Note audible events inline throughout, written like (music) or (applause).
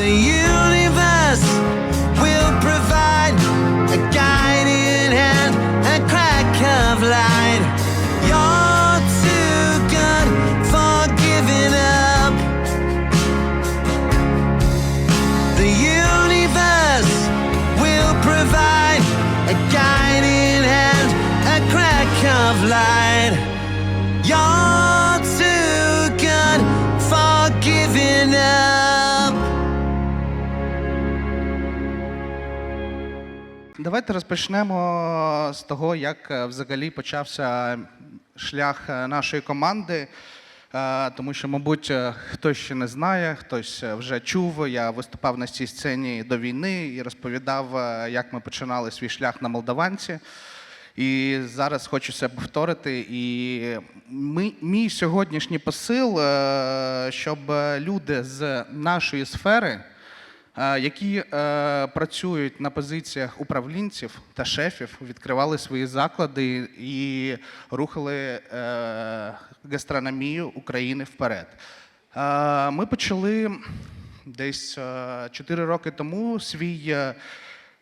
they you. Давайте розпочнемо з того, як е, взагалі почався шлях е, нашої команди. Е, Тому що, мабуть, хтось ще не знає, хтось вже чув. Я виступав на цій сцені до війни і розповідав, як ми починали свій шлях на Молдаванці. І зараз хочу це повторити. І ми, мій сьогоднішній посил, щоб люди з нашої сфери які е, працюють на позиціях управлінців та шефів, відкривали свої заклади і рухали е, гастрономію України вперед. Е, Ми почали десь 4 роки тому свій е,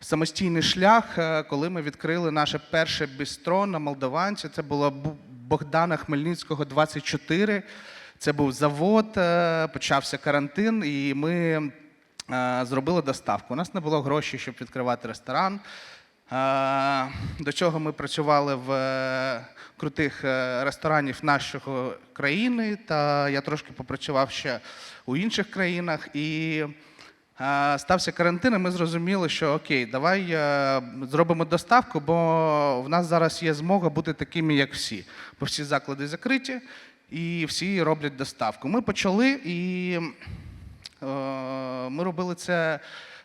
самостійний шлях, е, коли ми відкрили наше перше бістро на Молдаванці. Це було Богдана Хмельницького, 24. Це був завод, е, почався карантин, і ми е, зробили доставку. У нас не було грошей, щоб відкривати ресторан. Е, До цього ми працювали в е, крутих е, ресторанів нашої країни, та я трошки попрацював ще у інших країнах. І е, стався карантин, і ми зрозуміли, що окей, давай е, зробимо доставку, бо в нас зараз є змога бути такими, як всі. Бо всі заклади закриті і всі роблять доставку. Ми почали і Е, Ми робили це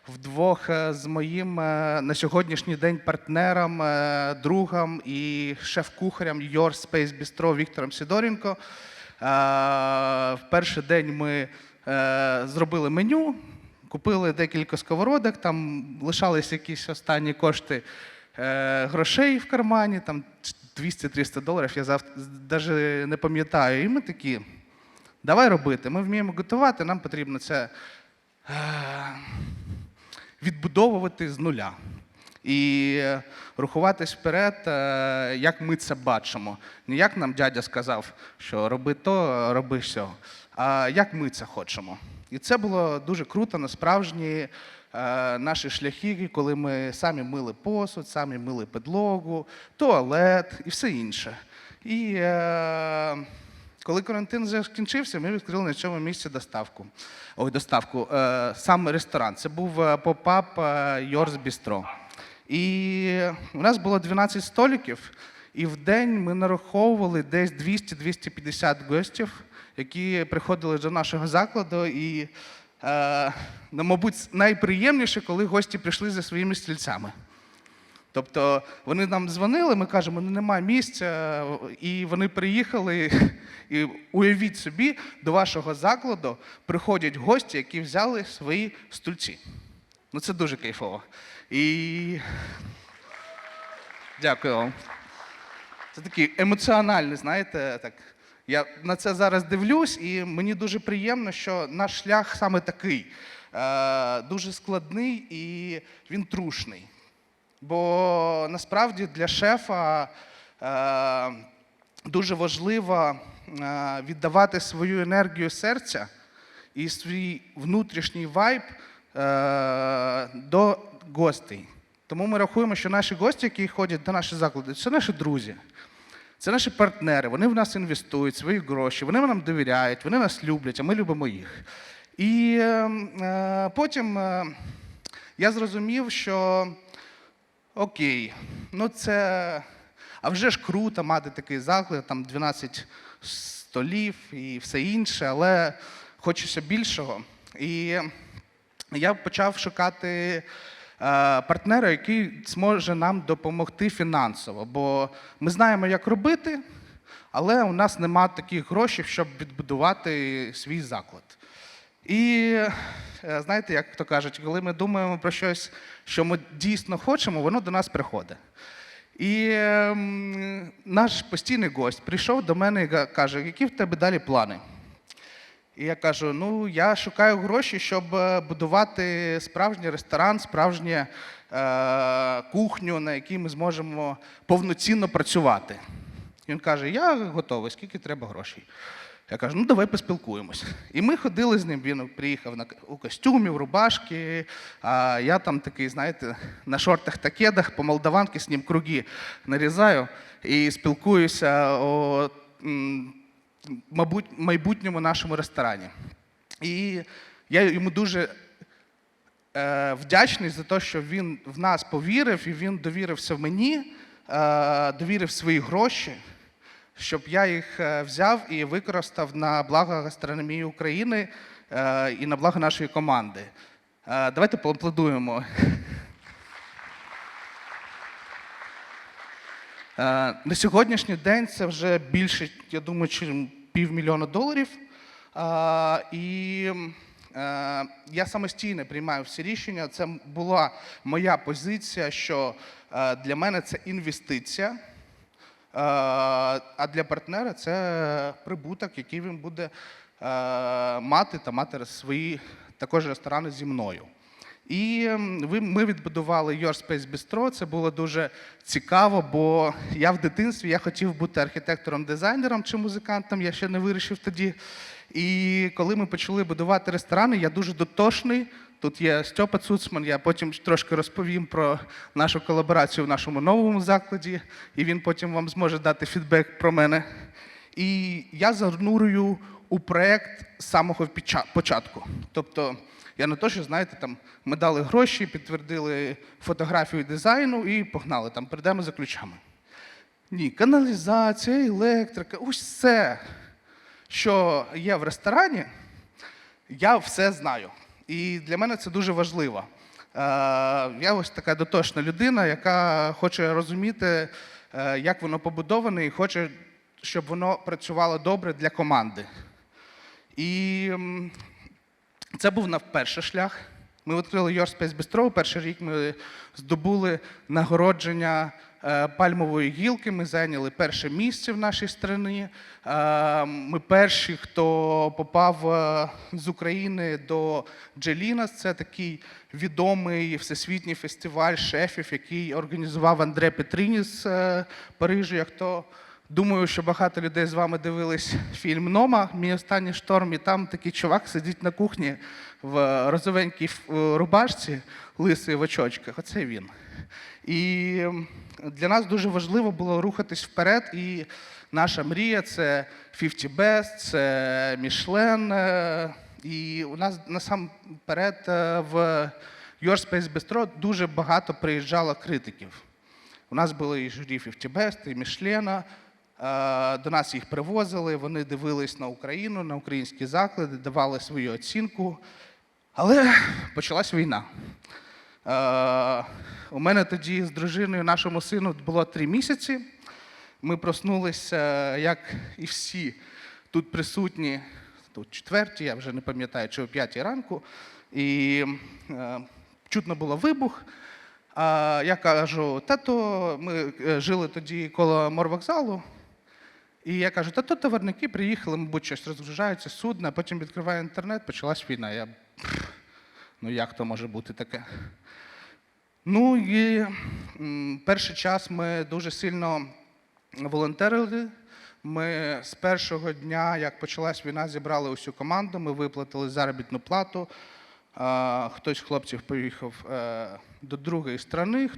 вдвох е, з моїм е, на сьогоднішній день партнером, е, другом і шеф-кухарем Your Space Bistro Віктором Сідоренко. Е, В перший день ми е, зробили меню, купили декілька сковородок, там лишались якісь останні кошти е, грошей в кармані, там 200-300 доларів, я навіть не пам'ятаю. І ми такі. Давай робити. Ми вміємо готувати, нам потрібно це е, відбудовувати з нуля. І рухуватись вперед, е, як ми це бачимо. Не як нам дядя сказав, що роби то, роби сьо, а як ми це хочемо. І це було дуже круто, насправжні е, наші шляхи, коли ми самі мили посуд, самі мили підлогу, туалет і все інше. І коли карантин закінчився, ми відкрили на цьому місці доставку. Ой, доставку. Е, сам ресторан. Це був е, поп-ап е, Йорс Бістро. І у нас було 12 столиків, і в день ми нараховували десь 200-250 гостів, які приходили до нашого закладу. І, е, ну, мабуть, найприємніше, коли гості прийшли за своїми стільцями. Тобто вони нам дзвонили, ми кажемо, ну немає місця, і вони приїхали. (laughs) І уявіть собі, до вашого закладу приходять гості, які взяли свої стульці. Ну це дуже кайфово. І дякую вам. Це такий емоціональний, знаєте, так. Я на це зараз дивлюсь, і мені дуже приємно, що наш шлях саме такий, е, дуже складний і він трушний. Бо насправді для шефа е, дуже важливо е, віддавати свою енергію серця і свій внутрішній вайб е, до гостей. Тому ми рахуємо, що наші гості, які ходять до наших заклади, це наші друзі. Це наші партнери, вони в нас інвестують свої гроші, вони нам довіряють, вони нас люблять, а ми любимо їх. І е, е, потім е, я зрозумів, що окей, ну це. А вже ж круто мати такий заклад, там 12 столів і все інше, але хочеться більшого. І я почав шукати е, партнера, який зможе нам допомогти фінансово. Бо ми знаємо, як робити, але у нас нема таких грошей, щоб відбудувати свій заклад. І е, знаєте, як то кажуть, коли ми думаємо про щось, що ми дійсно хочемо, воно до нас приходить. І ем, наш постійний гость прийшов до мене і каже, які в тебе далі плани? І я кажу: ну, я шукаю гроші, щоб е, будувати справжній ресторан, справжню е, кухню, на якій ми зможемо повноцінно працювати. І Він каже: Я готовий, скільки треба грошей. Я кажу, ну давай поспілкуємось. І ми ходили з ним. Він приїхав на, у костюмі, в рубашки. А я там такий, знаєте, на шортах та кедах по молдаванки з ним круги нарізаю і спілкуюся о мабуть, майбутньому нашому ресторані. І я йому дуже е, вдячний за те, що він в нас повірив і він довірився в мені, е, довірив свої гроші, щоб я їх е, взяв і використав на благо гастрономії України е, і на благо нашої команди. Е, давайте поаплодуємо. (laughs) На сьогоднішній день це вже більше, я думаю, чим півмільйона доларів. І я самостійно приймаю всі рішення. Це була моя позиція, що для мене це інвестиція, а для партнера це прибуток, який він буде е, мати та мати свої також ресторани зі мною. І ем, ми відбудували Your Space Bistro. Це було дуже цікаво, бо я в дитинстві я хотів бути архітектором-дизайнером чи музикантом, я ще не вирішив тоді. І коли ми почали будувати ресторани, я дуже дотошний. Тут є Стьопа Цуцман, я потім трошки розповім про нашу колаборацію в нашому новому закладі, і він потім вам зможе дати фідбек про мене. І я занурюю у проект з самого початку. Тобто, я не то, що знаєте, там ми дали гроші, підтвердили фотографію дизайну і погнали там, прийдемо за ключами. Ні, каналізація, електрика, усе, що є в ресторані, я все знаю. І для мене це дуже важливо. Е, Я ось така дотошна людина, яка хоче розуміти, е, як воно побудоване, і хоче, щоб воно працювало добре для команди. І це був наш перший шлях. Ми відкрили Your Space Bistro. Перший рік ми здобули нагородження е, пальмової гілки. Ми зайняли перше місце в нашій країні. Е, Ми перші, хто попав е, з України до Джелінас. Це такий відомий всесвітній фестиваль шефів, який організував Андре Петріні з Парижу. Як то Думаю, що багато людей з вами дивились фільм Нома Мій останній шторм, і там такий чувак сидить на кухні в розовенькій е, рубашці, лисий в очочках. Оце він. І для нас дуже важливо було рухатись вперед. І наша мрія це 50 Best, це Мішлен. е, І у нас насамперед е, в Your Space Bistro дуже багато приїжджало критиків. У нас були і журі 50 Best, і Мішлена. Е, До нас їх привозили, вони дивились на Україну, на українські заклади, давали свою оцінку. Але почалась війна. Е, У мене тоді з дружиною, нашому сину було три місяці. Ми проснулися, як і всі тут присутні, тут четверті, я вже не пам'ятаю, чи о п'ятій ранку. І е, чутно було вибух. Я кажу, тато, ми жили тоді коло морвокзалу. І я кажу, та то товарники приїхали, мабуть, щось розгружаються, судна, потім відкриваю інтернет, почалась війна. Я, ну як то може бути таке? Ну і перший час ми дуже сильно волонтерили. Ми з першого дня, як почалась війна, зібрали усю команду, ми виплатили заробітну плату. Хтось з хлопців поїхав е, до другої сторони,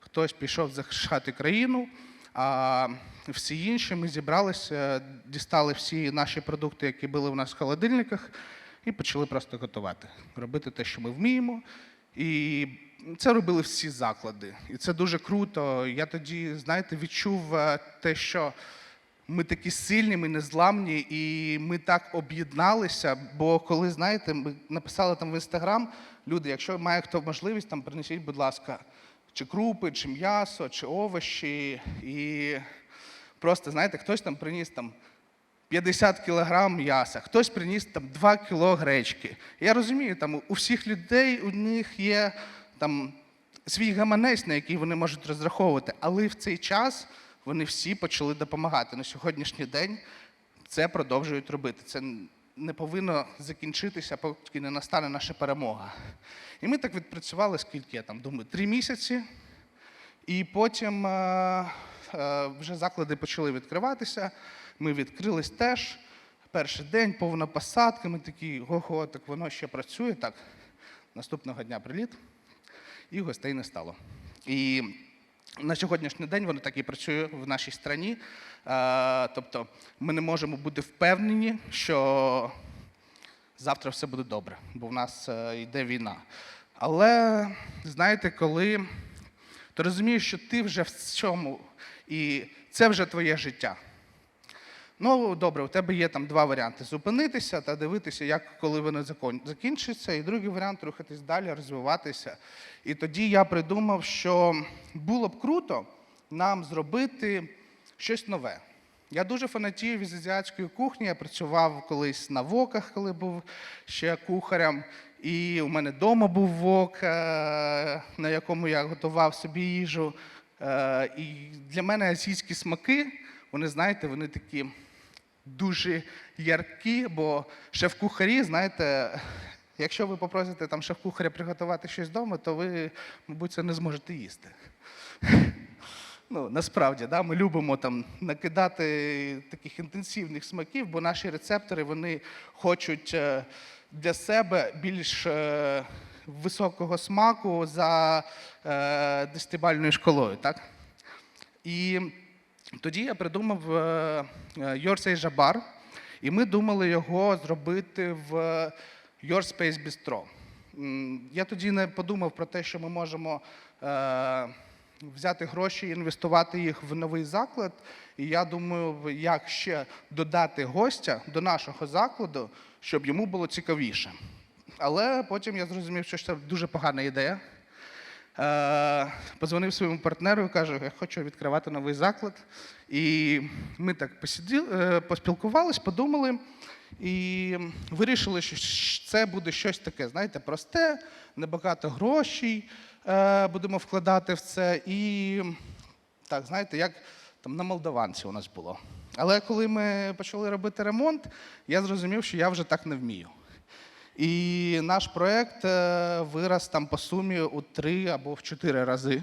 хтось пішов захищати країну. А всі інші ми зібралися, дістали всі наші продукти, які були в нас в холодильниках, і почали просто готувати, робити те, що ми вміємо. І це робили всі заклади. І це дуже круто. Я тоді, знаєте, відчув е, те, що ми такі сильні, ми незламні, і ми так об'єдналися. Бо коли, знаєте, ми написали там в інстаграм, люди, якщо має хто можливість, там принесіть, будь ласка, чи крупи, чи м'ясо, чи овочі. І просто, знаєте, хтось там приніс там 50 кілограм м'яса, хтось приніс там 2 кіло гречки. Я розумію, там у всіх людей у них є там свій гаманець, на який вони можуть розраховувати, але в цей час вони всі почали допомагати. На сьогоднішній день це продовжують робити. Це не повинно закінчитися, поки не настане наша перемога. І ми так відпрацювали, скільки я там думаю, три місяці. І потім е, е, вже заклади почали відкриватися. Ми відкрились теж. Перший день, повна посадка. Ми такі, ого, так воно ще працює. Так, наступного дня приліт, і гостей не стало. І на сьогоднішній день воно так і працює в нашій країні. Е, тобто ми не можемо бути впевнені, що завтра все буде добре, бо в нас е, йде війна. Але знаєте, коли ти розумієш, що ти вже в цьому, і це вже твоє життя. Ну, добре, у тебе є там два варіанти: зупинитися та дивитися, як коли воно закінчиться, і другий варіант рухатись далі, розвиватися. І тоді я придумав, що було б круто нам зробити щось нове. Я дуже фанатію від азіатської кухні. Я працював колись на воках, коли був ще кухарем. І у мене вдома був вок, е, на якому я готував собі їжу. Е, І для мене азійські смаки, вони, знаєте, вони такі дуже яркі, бо шеф-кухарі, знаєте, якщо ви попросите там шеф-кухаря приготувати щось вдома, то ви, мабуть, це не зможете їсти. (laughs) Ну, насправді, да, ми любимо там накидати таких інтенсивних смаків, бо наші рецептори вони хочуть е, для себе більш е, високого смаку за е, десятибальною школою. Так? І тоді я придумав е, е, Йорсей Жабар, і ми думали його зробити в Your Space Bistro. Я тоді не подумав про те, що ми можемо е, взяти гроші і інвестувати їх в новий заклад. І я думаю, як ще додати гостя до нашого закладу, щоб йому було цікавіше. Але потім я зрозумів, що це дуже погана ідея. Е, Позвонив своєму партнеру і кажу, я хочу відкривати новий заклад. І ми так посиділи, е, поспілкувались, подумали і вирішили, що це буде щось таке, знаєте, просте, небагато грошей е, будемо вкладати в це. І так, знаєте, як там на молдаванці у нас було. Але коли ми почали робити ремонт, я зрозумів, що я вже так не вмію. І наш проект е, вирос там по сумі у три або в чотири рази.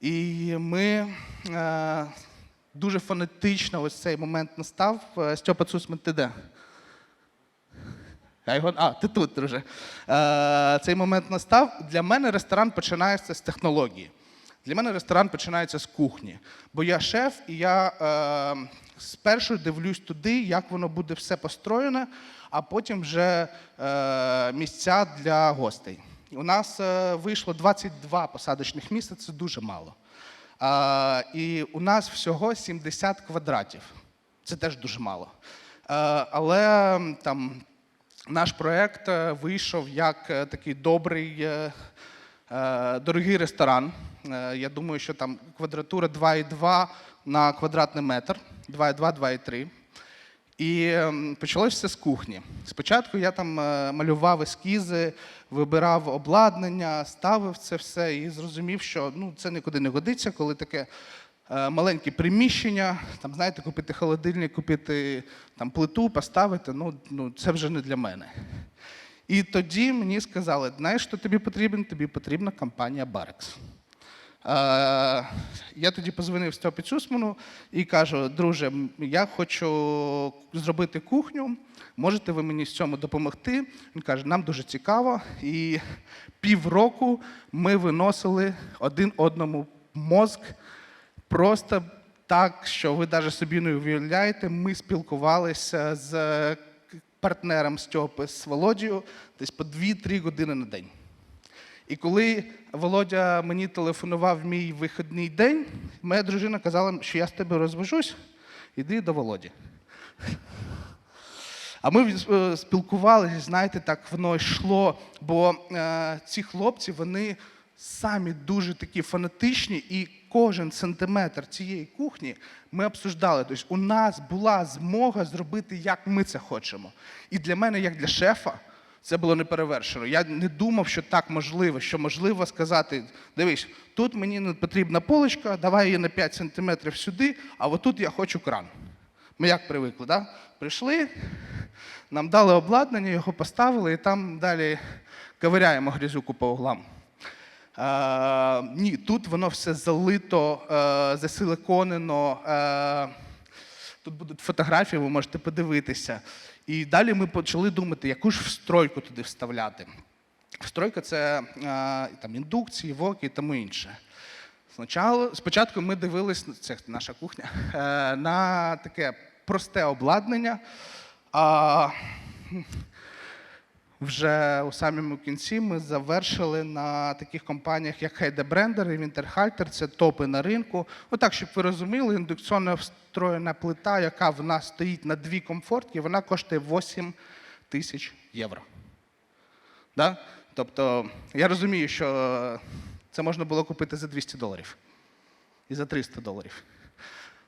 І ми е, дуже фонетично ось цей момент настав. Е, Стьопа Цусман, ти де? А, ти тут, друже. Цей момент настав. Для мене ресторан починається з технології. Для мене ресторан починається з кухні. Бо я шеф, і я е, спершу дивлюсь туди, як воно буде все построєне, а потім вже е, місця для гостей. У нас е, вийшло 22 посадочних місця, це дуже мало. Е, і у нас всього 70 квадратів. Це теж дуже мало. Е, але там наш проект е, вийшов як е, такий добрий, е, е, дорогий ресторан. Я думаю, що там квадратура 2,2 на квадратний метр, 2,2, 2,3. І ем, почалося з кухні. Спочатку я там е, малював ескізи, вибирав обладнання, ставив це все і зрозумів, що ну, це нікуди не годиться, коли таке е, маленьке приміщення, там, знаєте, купити холодильник, купити там, плиту, поставити, ну, ну, це вже не для мене. І тоді мені сказали, знаєш, що тобі потрібен? Тобі потрібна компанія Барекс. Я тоді позвонив Стьопі Цусману і кажу: друже, я хочу зробити кухню. Можете ви мені з цьому допомогти? Він каже, нам дуже цікаво. І півроку ми виносили один одному мозк просто так, що ви навіть собі не уявляєте. Ми спілкувалися з партнером Стьопи, з Володією, десь по 2-3 години на день. І коли Володя мені телефонував мій вихідний день, моя дружина казала, що я з тебе розвожусь, іди до Володі. А ми е, спілкувалися, знаєте, так воно йшло, бо е, ці хлопці, вони самі дуже такі фанатичні, і кожен сантиметр цієї кухні ми обсуждали. Тобто у нас була змога зробити, як ми це хочемо. І для мене, як для шефа, це було неперевершено. Я не думав, що так можливо, що можливо сказати: дивись, тут мені не потрібна полочка, давай її на 5 сантиметрів сюди, а отут я хочу кран. Ми як привикли, да? прийшли, Нам дали обладнання, його поставили, і там далі ковиряємо грязюку по углам. Е, ні, тут воно все залито, е, засиликонено. Е, тут будуть фотографії, ви можете подивитися. І далі ми почали думати, яку ж встройку туди вставляти. Встройка це е, там, індукції, воки і тому інше. Спочатку, ми дивились, це наша кухня, е, на таке просте обладнання. Вже у самому кінці ми завершили на таких компаніях, як Heidebrender і Winterhalter, це топи на ринку. Отак, щоб ви розуміли, індукційно встроєна плита, яка в нас стоїть на дві комфортки, вона коштує 8 тисяч євро. Да? Тобто, я розумію, що це можна було купити за 200 доларів і за 300 доларів.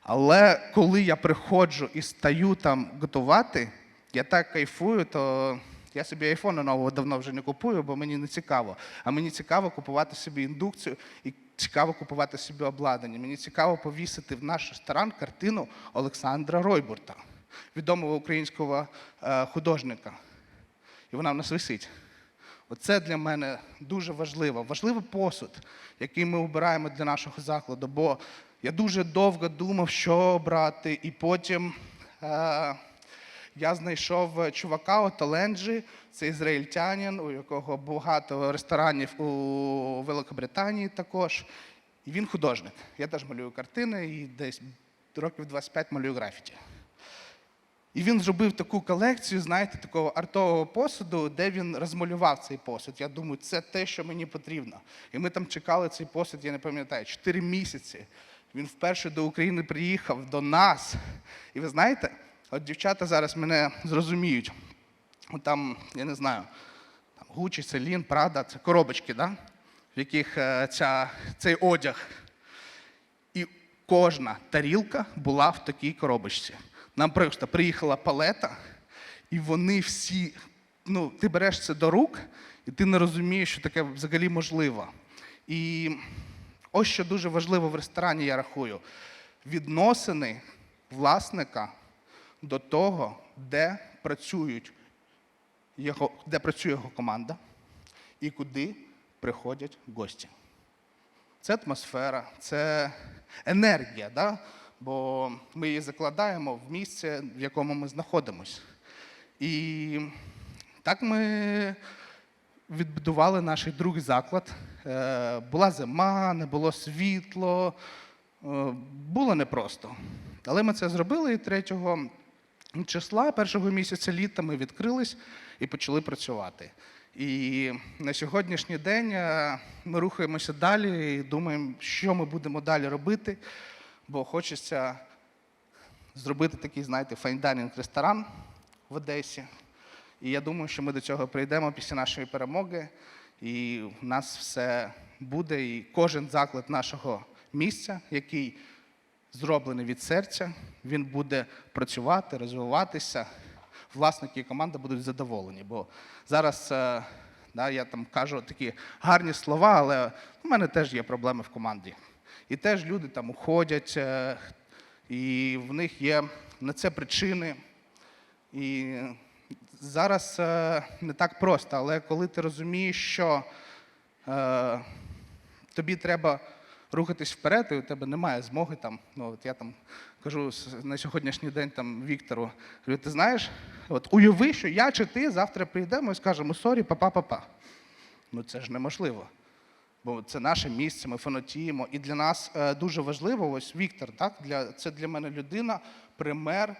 Але коли я приходжу і стаю там готувати, я так кайфую, то я собі айфона нового давно вже не купую, бо мені не цікаво. А мені цікаво купувати собі індукцію і цікаво купувати собі обладнання. Мені цікаво повісити в наш ресторан картину Олександра Ройбурта, відомого українського е, художника. І вона в нас висить. Оце для мене дуже важливо. Важливий посуд, який ми обираємо для нашого закладу. Бо я дуже довго думав, що брати, і потім е, я знайшов чувака от Оленджі, це ізраїльтянин, у якого багато ресторанів у Великобританії також. І він художник. Я теж малюю картини і десь років 25 малюю графіті. І він зробив таку колекцію, знаєте, такого артового посуду, де він розмалював цей посуд. Я думаю, це те, що мені потрібно. І ми там чекали цей посуд, я не пам'ятаю, 4 місяці. Він вперше до України приїхав до нас. І ви знаєте, от дівчата зараз мене зрозуміють. От там, я не знаю, там Гучі, Селін, Прада, це коробочки, да? в яких е, ця, цей одяг. І кожна тарілка була в такій коробочці. Нам просто приїхала палета, і вони всі, ну, ти береш це до рук, і ти не розумієш, що таке взагалі можливо. І ось що дуже важливо в ресторані, я рахую, відносини власника до того, де працюють його, де працює його команда і куди приходять гості. Це атмосфера, це енергія, да? бо ми її закладаємо в місце, в якому ми знаходимося. І так ми відбудували наш другий заклад. Е, Була зима, не було світло, е, було непросто. Але ми це зробили і 3 числа, першого місяця літа, ми відкрились і почали працювати. І на сьогоднішній день е, ми рухаємося далі і думаємо, що ми будемо далі робити, бо хочеться зробити такий, знаєте, файндайнінг ресторан в Одесі. І я думаю, що ми до цього прийдемо після нашої перемоги, і в нас все буде. І кожен заклад нашого місця, який зроблений від серця, він буде працювати, розвиватися. Власники і команда будуть задоволені. Бо зараз е, да, я там кажу такі гарні слова, але в мене теж є проблеми в команді. І теж люди там уходять, е, і в них є на це причини. І зараз е, не так просто, але коли ти розумієш, що тобі треба рухатись вперед, і у тебе немає змоги там. Ну, от я там кажу на сьогоднішній день там Віктору, говорю, ти знаєш, от уяви, що я чи ти завтра прийдемо і скажемо сорі, папа-папа. Ну це ж неможливо. Бо це наше місце, ми фанатіємо. І для нас е, дуже важливо, ось Віктор, так, для, це для мене людина, пример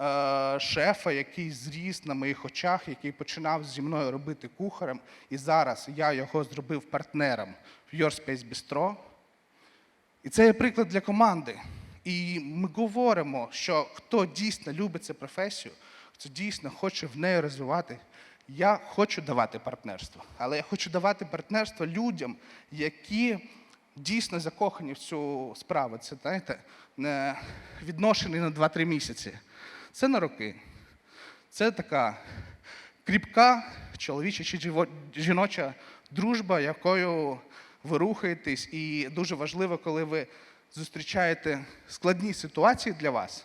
е, шефа, який зріс на моїх очах, який починав зі мною робити кухарем. І зараз я його зробив партнером в Your Space Bistro. І це є приклад для команди. І ми говоримо, що хто дійсно любить цю професію, хто дійсно хоче в неї розвивати. Я хочу давати партнерство, але я хочу давати партнерство людям, які дійсно закохані в цю справу. Це, знаєте, не відношений на 2-3 місяці. Це на роки. Це така кріпка чоловіча чи жіноча дружба, якою ви рухаєтесь. І дуже важливо, коли ви зустрічаєте складні ситуації для вас,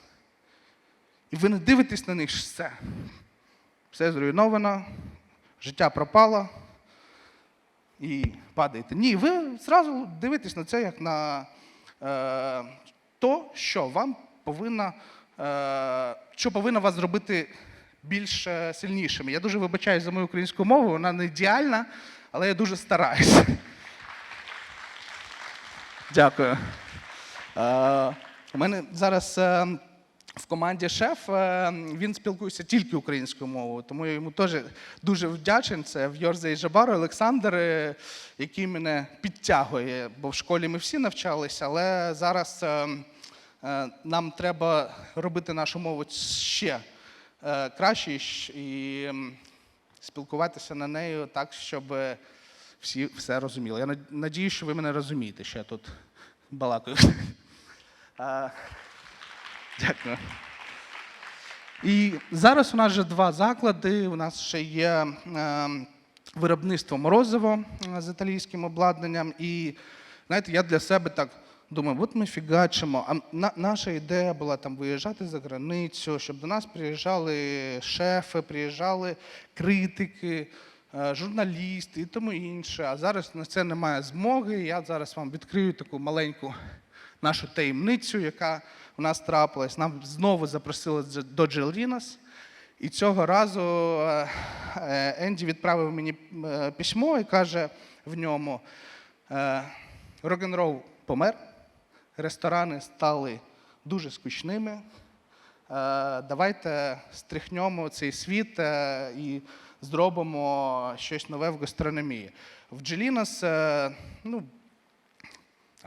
і ви не дивитесь на них все. все зруйновано, життя пропало і падаєте. Ні, ви зразу дивитесь на це як на е, то, що вам повинна, е, що повинно вас зробити більш е, сильнішими. Я дуже вибачаюсь за мою українську мову, вона не ідеальна, але я дуже стараюся. Дякую. Е, у мене зараз е, в команді шеф, е, він спілкується тільки українською мовою, тому я йому теж дуже вдячний. Це Вьорза і Жабаро Олександр, е, який мене підтягує, бо в школі ми всі навчалися, але зараз е, е, нам треба робити нашу мову ще е, краще і спілкуватися на нею так, щоб всі все розуміли. Я над- надію, що ви мене розумієте, що я тут балакаю. Дякую. І зараз у нас вже два заклади. У нас ще є е, виробництво морозиво е, з італійським обладнанням. І знаєте, я для себе так думаю, от ми фігачимо. А на, наша ідея була там виїжджати за границю, щоб до нас приїжджали шефи, приїжджали критики, е, журналісти і тому інше. А зараз на це немає змоги. Я зараз вам відкрию таку маленьку нашу таємницю, яка у нас трапилась. Нам знову запросили до Джелрінас. І цього разу е, е, Енді відправив мені письмо і каже в ньому: е, рок-н-рол помер, ресторани стали дуже скучними. Давайте стряхнемо цей світ і зробимо щось нове в гастрономії. В Джелінас, е, ну,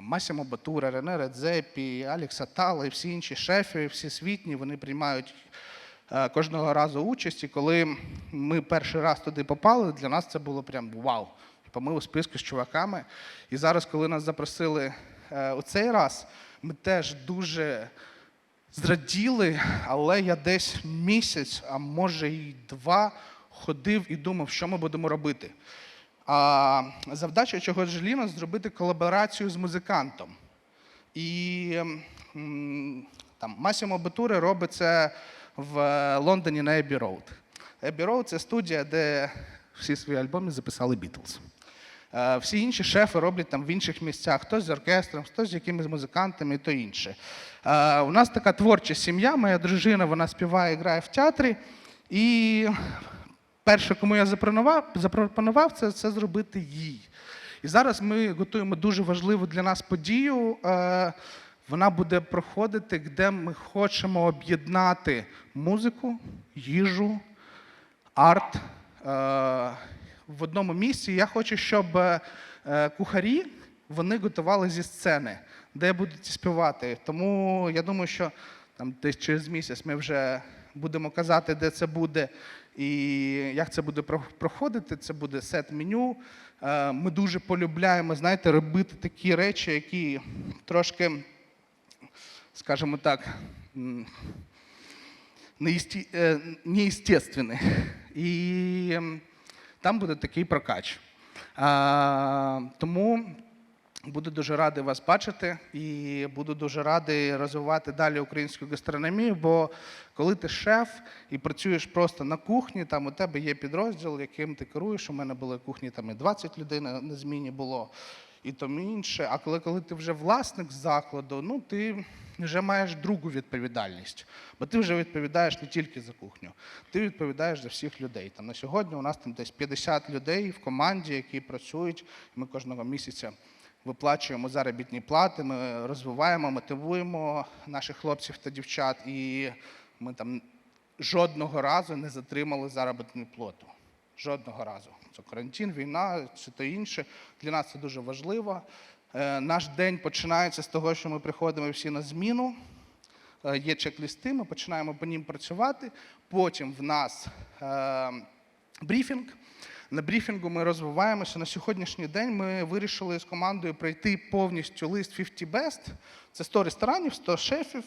Масімо Батура, Рене Редзепі, Алікс Атала і всі інші шефи, всесвітні, вони приймають е, кожного разу участь. І коли ми перший раз туди попали, для нас це було прям вау. Ми у списку з чуваками. І зараз, коли нас запросили е, у цей раз, ми теж дуже зраділи, але я десь місяць, а може й два, ходив і думав, що ми будемо робити. А завдача чогось Желіна зробити колаборацію з музикантом. І там Масімо Бетуре робить це в Лондоні на Abbey Road. Abbey Road – це студія, де всі свої альбоми записали Бітлз. Е, Всі інші шефи роблять там в інших місцях, хтось з оркестром, хтось з якимись музикантами і то інше. Е, У нас така творча сім'я, моя дружина, вона співає, грає в театрі. І перше, кому я запропонував, це, це зробити їй. І зараз ми готуємо дуже важливу для нас подію. Е, Вона буде проходити, де ми хочемо об'єднати музику, їжу, арт е, в одному місці. Я хочу, щоб е, кухарі вони готували зі сцени, де будуть співати. Тому я думаю, що там десь через місяць ми вже будемо казати, де це буде і як це буде проходити. Це буде сет меню. Е, Ми дуже полюбляємо, знаєте, робити такі речі, які трошки, скажімо так, е, неестественний. І там буде такий прокач. Тому буду дуже радий вас бачити і буду дуже радий розвивати далі українську гастрономію, бо коли ти шеф і працюєш просто на кухні, там у тебе є підрозділ, яким ти керуєш. У мене були кухні там і 20 людей на, зміні було, і тому інше. А коли, коли ти вже власник закладу, ну ти вже маєш другу відповідальність, бо ти вже відповідаєш не тільки за кухню, ти відповідаєш за всіх людей. Там на сьогодні у нас там десь 50 людей в команді, які працюють. Ми кожного місяця виплачуємо заробітні плати, ми розвиваємо, мотивуємо наших хлопців та дівчат, і ми там жодного разу не затримали заробітну плату. Жодного разу. Це карантин, війна, це то інше. Для нас це дуже важливо. Е, Наш день починається з того, що ми приходимо всі на зміну. Е, Є чек-листи, ми починаємо по ним працювати. Потім в нас е, брифінг. На брифінгу ми розвиваємося. На сьогоднішній день ми вирішили з командою пройти повністю лист 50 Best. Це 100 ресторанів, 100 шефів.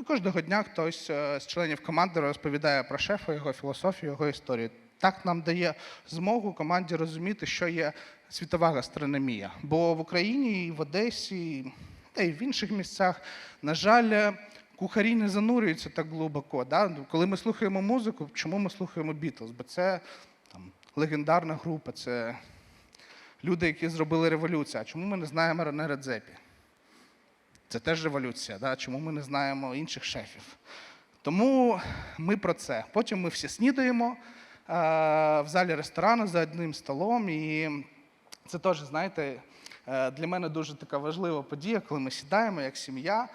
І кожного дня хтось е, з членів команди розповідає про шефа, його філософію, його історію. Так нам дає змогу команді розуміти, що є світова гастрономія. Бо в Україні, і в Одесі, та й в інших місцях, на жаль, кухарі не занурюються так глибоко. Да? Коли ми слухаємо музику, чому ми слухаємо Бітлз? Бо це легендарна група, це люди, які зробили революцію. А чому ми не знаємо Рене Редзепі? Це теж революція. Да? Чому ми не знаємо інших шефів? Тому ми про це. Потім ми всі снідаємо е, в залі ресторану за одним столом. І це теж, знаєте, е, для мене дуже така важлива подія, коли ми сідаємо як сім'я,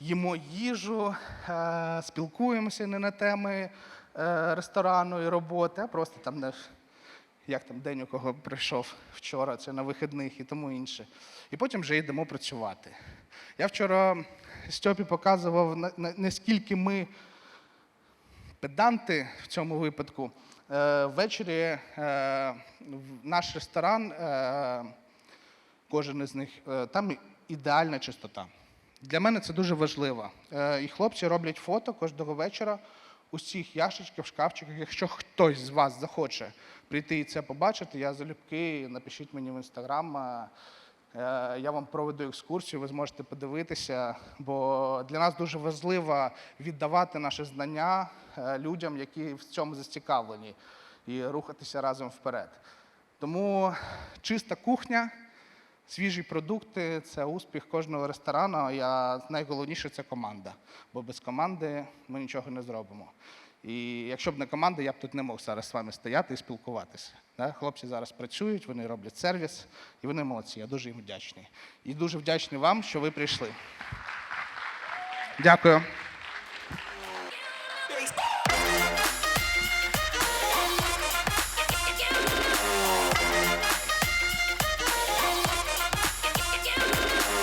їмо їжу, е, спілкуємося не на теми ресторану і роботи, а просто там як там день у кого прийшов вчора, це на вихідних і тому інше. І потім вже йдемо працювати. Я вчора Стьопі показував, на- на- наскільки ми педанти в цьому випадку. Е, Ввечері е, наш ресторан, е, кожен із них, там ідеальна чистота. Для мене це дуже важливо. І хлопці роблять фото кожного вечора усіх ящичків, шкафчиках. Якщо хтось з вас захоче прийти і це побачити, я залюбки, напишіть мені в інстаграм. е, Я вам проведу екскурсію, ви зможете подивитися, бо для нас дуже важливо віддавати наші знання е, людям, які в цьому зацікавлені, і рухатися разом вперед. Тому чиста кухня, свіжі продукти це успіх кожного ресторану. А найголовніше це команда. Бо без команди ми нічого не зробимо. І якщо б не команда, я б тут не мог зараз з вами стояти і спілкуватися. Хлопці зараз працюють, вони роблять сервіс, і вони молодці. Я дуже їм вдячний. І дуже вдячний вам, що ви прийшли. Дякую.